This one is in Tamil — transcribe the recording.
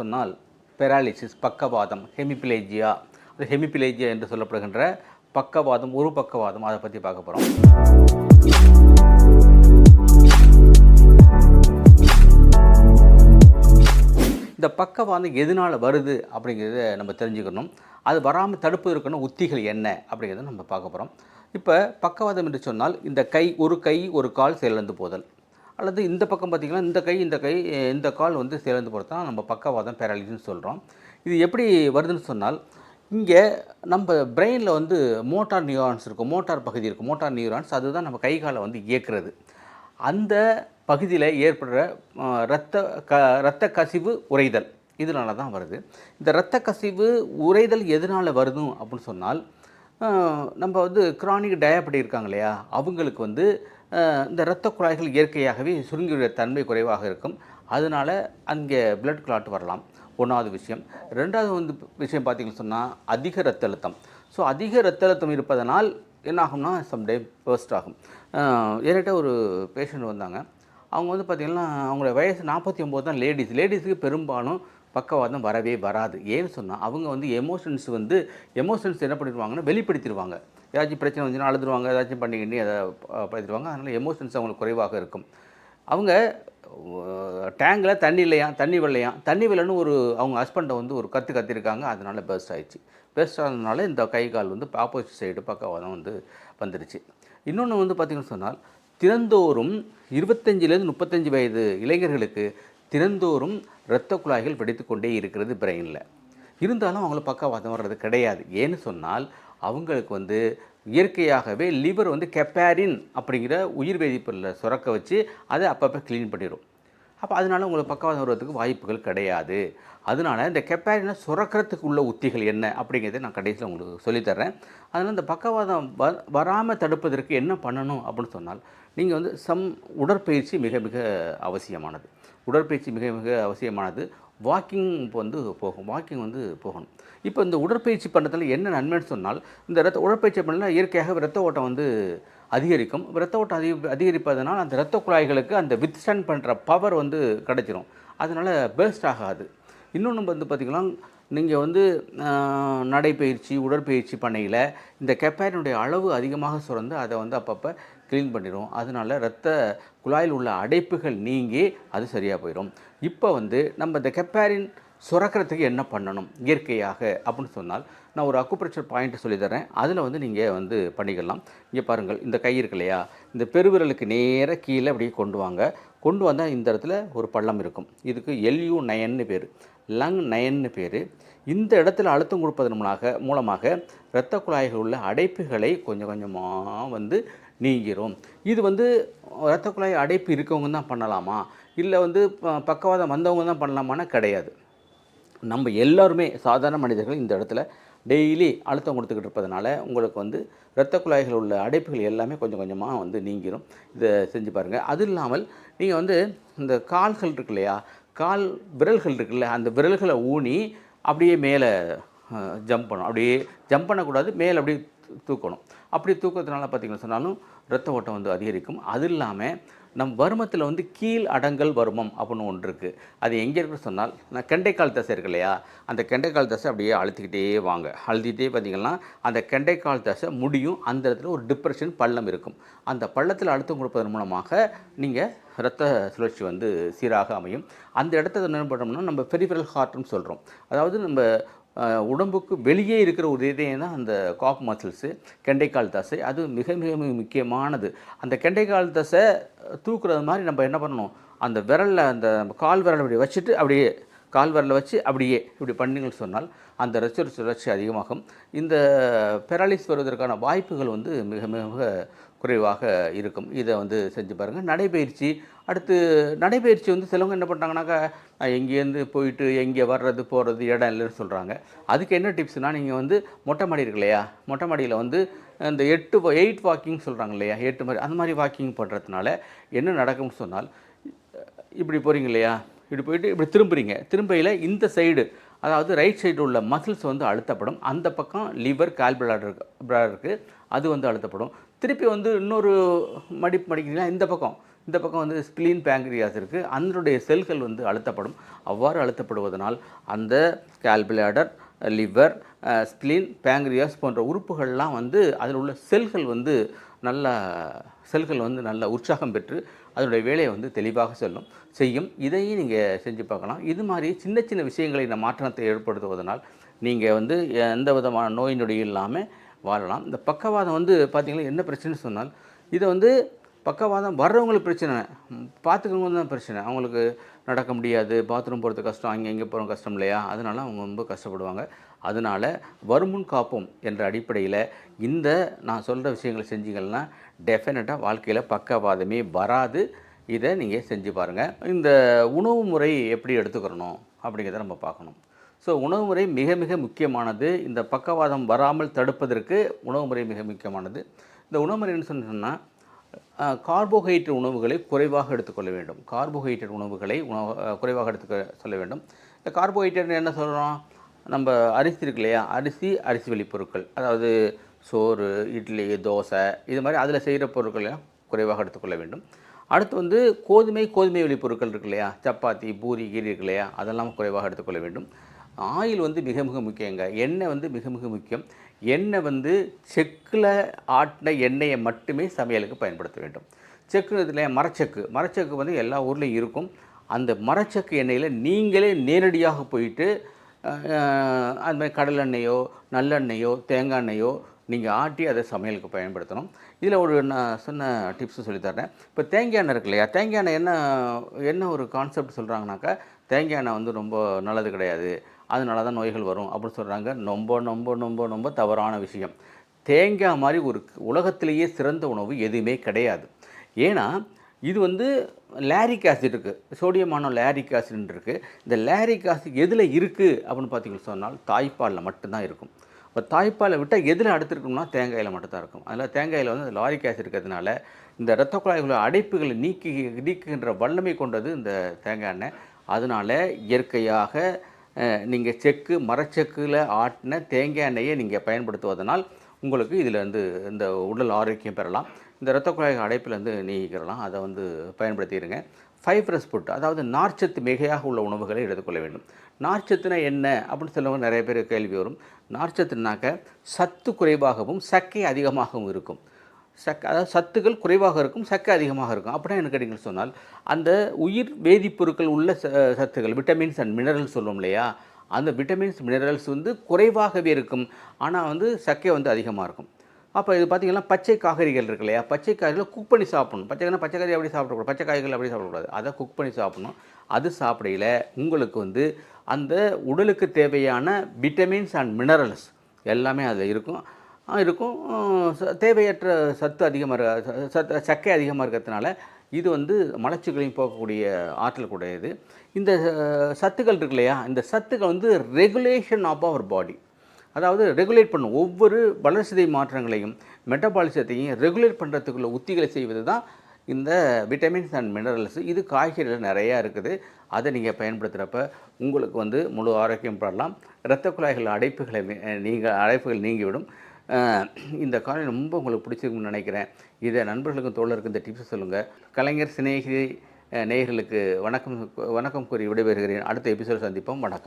சொன்னால் பெராலிசிஸ் பக்கவாதம் ஹெமிபிளேஜியா அது ஹெமிபிளேஜியா என்று சொல்லப்படுகின்ற பக்கவாதம் ஒரு பக்கவாதம். அதை பற்றி பார்க்க போகிறோம் இந்த பக்கவாதம் எதனால் வருது அப்படிங்கிறத நம்ம தெரிஞ்சுக்கணும். அது வராமல் தடுப்பதற்கான உத்திகள் என்ன அப்படிங்கிறத நம்ம பார்க்க போகிறோம் இப்போ பக்கவாதம் என்று சொன்னால் இந்த கை ஒரு கை ஒரு கால் செயலிழந்து போதல். அல்லது இந்த பக்கம் பார்த்திங்கன்னா இந்த கை இந்த கை இந்த கால் வந்து சேர்ந்து பொறுத்தா தான் நம்ம பக்கவாதம் பேரலிஸ்னு சொல்கிறோம் இது எப்படி வருதுன்னு சொன்னால் இங்கே நம்ம பிரெயினில் வந்து மோட்டார் நியூரான்ஸ் இருக்கும் மோட்டார் பகுதி இருக்கும் மோட்டார் நியூரான்ஸ் அதுதான் நம்ம கை காலை வந்து இயக்கிறது. அந்த பகுதியில் ஏற்படுற ரத்த இரத்த க இரத்த கசிவு உறைதல் இதனால தான் வருது. இந்த இரத்த கசிவு உறைதல் எதனால் வருதும் அப்படின்னு சொன்னால் நம்ம வந்து கிரானிக் டயபெட்டி இருக்காங்க இல்லையா அவங்களுக்கு வந்து இந்த இரத்த குழாய்கள் இயற்கையாகவே சுருங்கியுடைய தன்மை குறைவாக இருக்கும். அதனால் அங்கே பிளட் கிளாட் வரலாம். ஒன்றாவது விஷயம். ரெண்டாவது வந்து விஷயம் பார்த்தீங்கன்னு சொன்னால் அதிக ரத்த அழுத்தம். ஸோ அதிக இரத்த அழுத்தம் இருப்பதனால் என்ன ஆகும்னா சம்டைம் பர்ஸ்ட் ஆகும் ஏறிட்ட ஒரு பேஷண்ட் வந்தாங்க. அவங்க வந்து பார்த்திங்கன்னா அவங்களோட வயசு நாற்பத்தி ஒம்பது தான் லேடிஸ் லேடிஸுக்கு பெரும்பாலும் பக்கவாதம் வரவே வராது. ஏன்னு சொன்னால் அவங்க வந்து எமோஷன்ஸ் வந்து எமோஷன்ஸ் என்ன பண்ணிடுவாங்கன்னா வெளிப்படுத்திடுவாங்க. ஏதாச்சும் பிரச்சனை வந்துச்சுன்னா அழுதுருவாங்க ஏதாச்சும் பண்ணிக்கிட்டு அதை படுத்துருவாங்க அதனால் எமோஷன்ஸ் அவங்களுக்கு குறைவாக இருக்கும். அவங்க டேங்கில் தண்ணி இல்லையா? தண்ணி வெள்ளையா தண்ணி வரலன்னு ஒரு அவங்க ஹஸ்பண்டை வந்து ஒரு கற்று கத்திருக்காங்க. அதனால பெஸ்ட் ஆயிடுச்சு. பெஸ்ட் ஆனதுனால இந்த கை கால் வந்து ஆப்போசிட் சைடு பக்கவாதம் வந்து வந்துருச்சு. இன்னொன்று வந்து பார்த்திங்கன்னு சொன்னால் திறந்தோறும் இருபத்தஞ்சிலேருந்து முப்பத்தஞ்சு வயது இளைஞர்களுக்கு திறந்தோறும் இரத்த குழாய்கள் வெடித்து கொண்டே இருக்கிறது பிரெயினில் இருந்தாலும் அவங்கள பக்கவாதம் வர்றது கிடையாது. ஏன்னு சொன்னால் அவங்களுக்கு வந்து இயற்கையாகவே லிவர் வந்து கெப்பாரின் அப்படிங்கிற உயிர் வேதிப்பொருளை சுரக்க வச்சு அதை அப்பப்போ க்ளீன் பண்ணிடும் அப்போ அதனால உங்களுக்கு பக்கவாதம் வருவதற்கு வாய்ப்புகள் கிடையாது. அதனால இந்த கெப்பாரினை சுரக்கிறதுக்கு உள்ள உத்திகள் என்ன அப்படிங்கிறத நான் கடைசியில் உங்களுக்கு சொல்லித்தர்றேன். அதனால் இந்த பக்கவாதம் வ வராமல் தடுப்பதற்கு என்ன பண்ணணும் அப்படின்னு சொன்னால் நீங்கள் வந்து சம் உடற்பயிற்சி மிக மிக அவசியமானது. உடற்பயிற்சி மிக மிக அவசியமானது. வாக்கிங் இப்போ வந்து போகும் வாக்கிங் வந்து போகணும். இப்போ இந்த உடற்பயிற்சி பண்ணுறதுல என்ன நன்மைன்னு சொன்னால் இந்த ரத்த உடற்பயிற்சி பண்ணல இயற்கையாக ரத்த ஓட்டம் வந்து அதிகரிக்கும். ரத்த ஓட்டம் அதிக அதிகரிப்பதனால் அந்த இரத்த குழாய்களுக்கு அந்த வித்ஸ்டாண்ட் பண்ணுற பவர் வந்து கிடைச்சிரும். அதனால் பேஸ்ட் ஆகாது. இன்னொன்று வந்து பார்த்திங்கன்னா நீங்கள் வந்து நடைப்பயிற்சி உடற்பயிற்சி பண்ணையில் இந்த கெப்பாரினுடைய அளவு அதிகமாக சுரந்து அதை வந்து அப்பப்போ க்ளீன் பண்ணிடும் அதனால இரத்த குழாயில் உள்ள அடைப்புகள் நீங்கி அது சரியாக போயிடும் இப்போ வந்து நம்ம இந்த கெப்பாரின் சுரக்கிறதுக்கு என்ன பண்ணணும்? இயற்கையாக அப்படின்னு சொன்னால் நான் ஒரு அக்குப்ரெஷர் பாயிண்ட்டை சொல்லித்தரேன் அதில் வந்து நீங்கள் வந்து பண்ணிக்கலாம். இங்கே பாருங்கள் இந்த கை இருக்கு இல்லையா? இந்த பெருவிரலுக்கு நேராக கீழே அப்படியே கொண்டு வாங்க. கொண்டு வந்தால் இந்த இடத்துல ஒரு பள்ளம் இருக்கும். இதுக்கு எல்யூ நயன்னு பேர். லங் நயன்னு பேர். இந்த இடத்துல அழுத்தம் கொடுப்பதன் மூலமாக மூலமாக இரத்த குழாய்கள் உள்ள அடைப்புகளை கொஞ்சம் கொஞ்சமாக வந்து நீங்கிரும். இது வந்து இரத்த குழாய் அடைப்பு இருக்கவங்க தான் பண்ணலாமா? இல்லை வந்து ப- பக்கவாதம் வந்தவங்க தான் பண்ணலாமான்னா கிடையாது. நம்ம எல்லாருமே சாதாரண மனிதர்கள் இந்த இடத்துல டெய்லி அழுத்தம் கொடுத்துக்கிட்டு இருப்பதனால உங்களுக்கு வந்து இரத்த குழாய்கள் உள்ள அடைப்புகள் எல்லாமே கொஞ்சம் கொஞ்சமாக வந்து நீங்கிரும். இதை செஞ்சு பாருங்கள் அது இல்லாமல் நீங்கள் வந்து இந்த கால்கள் இருக்கு இல்லையா? கால் விரல்கள் இருக்குல்ல அந்த விரல்களை ஊனி அப்படியே மேலே ஜம்ப் பண்ணணும். அப்படியே ஜம்ப் பண்ணக்கூடாது. மேலே அப்படியே தூக்கணும். அப்படி தூக்கத்தினால பார்த்தீங்கன்னா சொன்னாலும் ரத்த ஓட்டம் வந்து அதிகரிக்கும். அது இல்லாமல் நம் வருமத்தில் வந்து கீழ் அடங்கல் வருமம் அப்படின்னு ஒன்று இருக்குது அது எங்கே இருக்குன்னு சொன்னால் நான் கெண்டைக்கால் தசை இருக்கு இல்லையா? அந்த கெண்டைக்கால் தசை அப்படியே அழுத்திக்கிட்டே வாங்க. அழுத்திக்கிட்டே பார்த்தீங்கன்னா அந்த கெண்டைக்கால் தசை முடியும். அந்த இடத்துல ஒரு டிப்ரெஷன் பள்ளம் இருக்கும். அந்த பள்ளத்தில் அழுத்தம் கொடுப்பதன் மூலமாக நீங்கள் இரத்த சுழற்சி வந்து சீராக அமையும். அந்த இடத்த என்ன பண்ணோம்னா நம்ம பெரிஃபரல் ஹார்ட்னு சொல்கிறோம் அதாவது நம்ம உடம்புக்கு வெளியே இருக்கிற ஒரு இதயம் தான் அந்த காப் மசில்ஸு கெண்டைக்கால் தசை அது மிக மிக மிக முக்கியமானது. அந்த கெண்டைக்கால் தசை தூக்குறது மாதிரி நம்ம என்ன பண்ணணும்? அந்த விரலில் அந்த கால் விரல் அப்படி வச்சுட்டு அப்படியே கால் விரலை வச்சு அப்படியே இப்படி பண்ணீங்கன்னு சொன்னால் அந்த ரத்த சுழற்சி அதிகமாகும். இந்த பெராலிஸ் வருவதற்கான வாய்ப்புகள் வந்து மிக மிக மிக குறைவாக இருக்கும். இதை வந்து செஞ்சு பாருங்கள் நடைப்பயிற்சி அடுத்து நடைப்பயிற்சி வந்து சிலவங்க என்ன பண்ணுறாங்கனாக்கா எங்கேருந்து போயிட்டு எங்கே வர்றது போகிறது இடம் இல்லைன்னு சொல்கிறாங்க அதுக்கு என்ன டிப்ஸ்னால் நீங்கள் வந்து மொட்டை மாடி இருக்கு இல்லையா? மொட்டை மாடியில் வந்து இந்த எட்டு எயிட் வாக்கிங் சொல்கிறாங்க இல்லையா? எட்டு மாதிரி அந்த மாதிரி வாக்கிங் பண்ணுறதுனால என்ன நடக்கும்னு சொன்னால் இப்படி போகிறீங்க இல்லையா? இப்படி போயிட்டு இப்படி திரும்புறீங்க. திரும்பையில் இந்த சைடு அதாவது ரைட் சைடு உள்ள மசில்ஸ் வந்து அழுத்தப்படும். அந்த பக்கம் லிவர் கால்பிளாடர் பிளாடர் இருக்குது அது வந்து அழுத்தப்படும். திருப்பி வந்து இன்னொரு மடிப்பு மடிக்கிறீங்கன்னா இந்த பக்கம். இந்த பக்கம் வந்து ஸ்பிளீன் பேங்க்ரியாஸ் இருக்குது அதனுடைய செல்கள் வந்து அழுத்தப்படும். அவ்வாறு அழுத்தப்படுவதனால் அந்த ஸ்கால்பிளாடர் லிவர் ஸ்பிளீன் பேங்க்ரியாஸ் போன்ற உறுப்புகள்லாம் வந்து அதில் உள்ள செல்கள் வந்து நல்ல செல்கள் வந்து நல்ல உற்சாகம் பெற்று அதனுடைய வேலையை வந்து தெளிவாக செல்லும் செய்யும். இதையும் நீங்கள் செஞ்சு பார்க்கலாம். இது மாதிரி சின்ன சின்ன விஷயங்களை இந்த மாற்றத்தை ஏற்படுத்துவதனால் நீங்கள் வந்து எந்த விதமான நோய் நொடி இல்லாமல் வாழலாம். இந்த பக்கவாதம் வந்து பார்த்திங்கன்னா என்ன பிரச்சனைன்னு சொன்னால் இதை வந்து பக்கவாதம் வர்றவங்களுக்கு பிரச்சனை. பார்த்துக்கவங்க தான் பிரச்சனை. அவங்களுக்கு நடக்க முடியாது பாத்ரூம் போகிறது கஷ்டம் அங்கே இங்கே போகிற கஷ்டம் இல்லையா? அதனால அவங்க ரொம்ப கஷ்டப்படுவாங்க. அதனால் வருமுன் காப்போம் என்ற அடிப்படையில் இந்த நான் சொல்கிற விஷயங்களை செஞ்சீங்கன்னா டெஃபினட்டாக வாழ்க்கையில் பக்கவாதமே வராது. இதை நீங்கள் செஞ்சு பாருங்கள் இந்த உணவு முறை எப்படி எடுத்துக்கிறணும் அப்படிங்கிறத நம்ம பார்க்கணும். ஸோ உணவு முறை மிக மிக முக்கியமானது. இந்த பக்கவாதம் வராமல் தடுப்பதற்கு உணவு முறை மிக முக்கியமானது. இந்த உணவு முறை என்ன சொன்னால் கார்போஹைட்ரேட் உணவுகளை குறைவாக எடுத்துக்கொள்ள வேண்டும். கார்போஹைட்ரேட் உணவுகளை உணவு குறைவாக எடுத்துக்க சொல்ல வேண்டும். இந்த கார்போஹைட்ரேட் என்ன சொல்கிறோம் நம்ம அரிசி இருக்கு இல்லையா? அரிசி அரிசி வழி பொருட்கள். அதாவது சோறு இட்லி தோசை இது மாதிரி அதில் செய்கிற பொருட்களை குறைவாக எடுத்துக்கொள்ள வேண்டும். அடுத்து வந்து கோதுமை கோதுமை வெளிப்பொருட்கள் பொருட்கள் இருக்கு இல்லையா? சப்பாத்தி பூரி கீரி இருக்கு இல்லையா? அதெல்லாம் குறைவாக எடுத்துக்கொள்ள வேண்டும். ஆயில் வந்து மிக மிக முக்கியங்க. எண்ணெய் வந்து மிக மிக முக்கியம். எண்ணெய் வந்து செக்கில் ஆட்டின எண்ணெயை மட்டுமே சமையலுக்கு பயன்படுத்த வேண்டும். செக்கு இதில் மரச்செக்கு. மரச்செக்கு வந்து எல்லா ஊர்லேயும் இருக்கும். அந்த மரச்செக்கு எண்ணெயில் நீங்களே நேரடியாக போயிட்டு அதுமாதிரி அது மாதிரி கடலெண்ணெயோ நல்லெண்ணெயோ தேங்காய் எண்ணெயோ நீங்கள் ஆட்டி அதை சமையலுக்கு பயன்படுத்தணும். இதில் ஒரு நான் சொன்ன டிப்ஸும் சொல்லித்தரேன் இப்போ தேங்காய் எண்ணெய் இருக்கு இல்லையா? தேங்காய் எண்ணெய் என்ன என்ன ஒரு கான்செப்ட் சொல்கிறாங்கனாக்கா தேங்காய் எண்ணெய் வந்து ரொம்ப நல்லது கிடையாது. அதனால தான் நோய்கள் வரும் அப்படின்னு சொல்கிறாங்க ரொம்ப ரொம்ப ரொம்ப ரொம்ப தவறான விஷயம். தேங்காய் மாதிரி ஒரு உலகத்திலேயே சிறந்த உணவு எதுவுமே கிடையாது. ஏன்னா இது வந்து லேரிக் ஆசிட் இருக்குது சோடியமான லேரிக் ஆசிட் இருக்குது இந்த லேரிக் ஆசிட் எதில் இருக்குது அப்படின்னு பார்த்தீங்கன்னு சொன்னால் தாய்ப்பாலில் மட்டும்தான் இருக்கும். இப்போ தாய்ப்பாலை விட்டால் எதில் அடுத்திருக்கணும்னா தேங்காயில் மட்டும்தான் இருக்கும். அதில் தேங்காயில் வந்து லாரிக் ஆசிட் இருக்கிறதுனால இந்த இரத்த குழாய்களோட அடைப்புகளை நீக்கி நீக்குகின்ற வல்லமை கொண்டது இந்த தேங்காய் எண்ணெய். அதனால் இயற்கையாக நீங்கள் செக்கு மரச்செக்கில் ஆட்டின தேங்காய் எண்ணெயை நீங்கள் பயன்படுத்துவதனால் உங்களுக்கு இதில் வந்து இந்த உடல் ஆரோக்கியம் பெறலாம். இந்த இரத்த குழாய் அடைப்பிலேருந்து நீக்கிக்கலாம் அதை வந்து பயன்படுத்திடுங்க. ஃபைப்ரஸ் ஃபுட் அதாவது நார்ச்சத்து மிகையாக உள்ள உணவுகளை எடுத்துக்கொள்ள வேண்டும். நார்ச்சத்துனா என்ன அப்படின்னு சொல்லவங்க நிறைய பேர் கேள்வி வரும். நார்ச்சத்துனாக்க சத்து குறைவாகவும் சக்கை அதிகமாகவும் இருக்கும். சக் அதாவது சத்துக்கள் குறைவாக இருக்கும் சக்கை அதிகமாக இருக்கும். அப்படின்னா என்ன கேட்டிங்கன்னு சொன்னால் அந்த உயிர் வேதிப்பொருட்கள் உள்ள ச சத்துக்கள் விட்டமின்ஸ் அண்ட் மினரல்ஸ் சொல்லுவோம் இல்லையா? அந்த விட்டமின்ஸ் மினரல்ஸ் வந்து குறைவாகவே இருக்கும். ஆனால் வந்து சக்கை வந்து அதிகமாக இருக்கும். அப்போ இது பார்த்தீங்கன்னா பச்சை காய்கறிகள் இருக்கு இல்லையா? பச்சை காய்கறிகளை குக் பண்ணி சாப்பிடணும். பச்சை பச்சை காய் அப்படி சாப்பிடக்கூடாது. பச்சை காய்கறிகள் அப்படி சாப்பிடக்கூடாது. அதை குக் பண்ணி சாப்பிடணும். அது சாப்பிடையில் உங்களுக்கு வந்து அந்த உடலுக்கு தேவையான விட்டமின்ஸ் அண்ட் மினரல்ஸ் எல்லாமே அதில் இருக்கும். இருக்கும். ச- தேவையற்ற சத்து அதிகமாக இருக்க சத்து சக்கை அதிகமாக இருக்கிறதுனால இது வந்து மலச்சிக்கலையும் போகக்கூடிய ஆற்றல் கூடியது. இந்த சத்துக்கள் இருக்கு இல்லையா? இந்த சத்துக்கள் வந்து ரெகுலேஷன் ஆஃப் அவர் பாடி அதாவது ரெகுலேட் பண்ணும் ஒவ்வொரு வளர்சிதை மாற்றங்களையும் மெட்டபாலிசத்தையும் ரெகுலேட் பண்ணுறதுக்குள்ள உத்திகளை செய்வது தான் இந்த விட்டமின்ஸ் அண்ட் மினரல்ஸ் இது காய்கறிகள் நிறையா இருக்குது. அதை நீங்கள் பயன்படுத்துகிறப்ப உங்களுக்கு வந்து முழு ஆரோக்கியம் பெறலாம். இரத்த குழாய்கள் அடைப்புகளை நீங்கள் அடைப்புகள் நீங்கிவிடும். இந்த காலம் ரொம்ப உங்களுக்கு பிடிச்சிருக்குன்னு நினைக்கிறேன். இதை நண்பர்களுக்கும் தோழருக்கும் இந்த டிப்ஸ் சொல்லுங்கள் கலைஞர் சிநேகி நேயர்களுக்கு வணக்கம் வணக்கம் கூறி விடைபெறுகிறேன். அடுத்த எபிசோட் சந்திப்போம். வணக்கம்.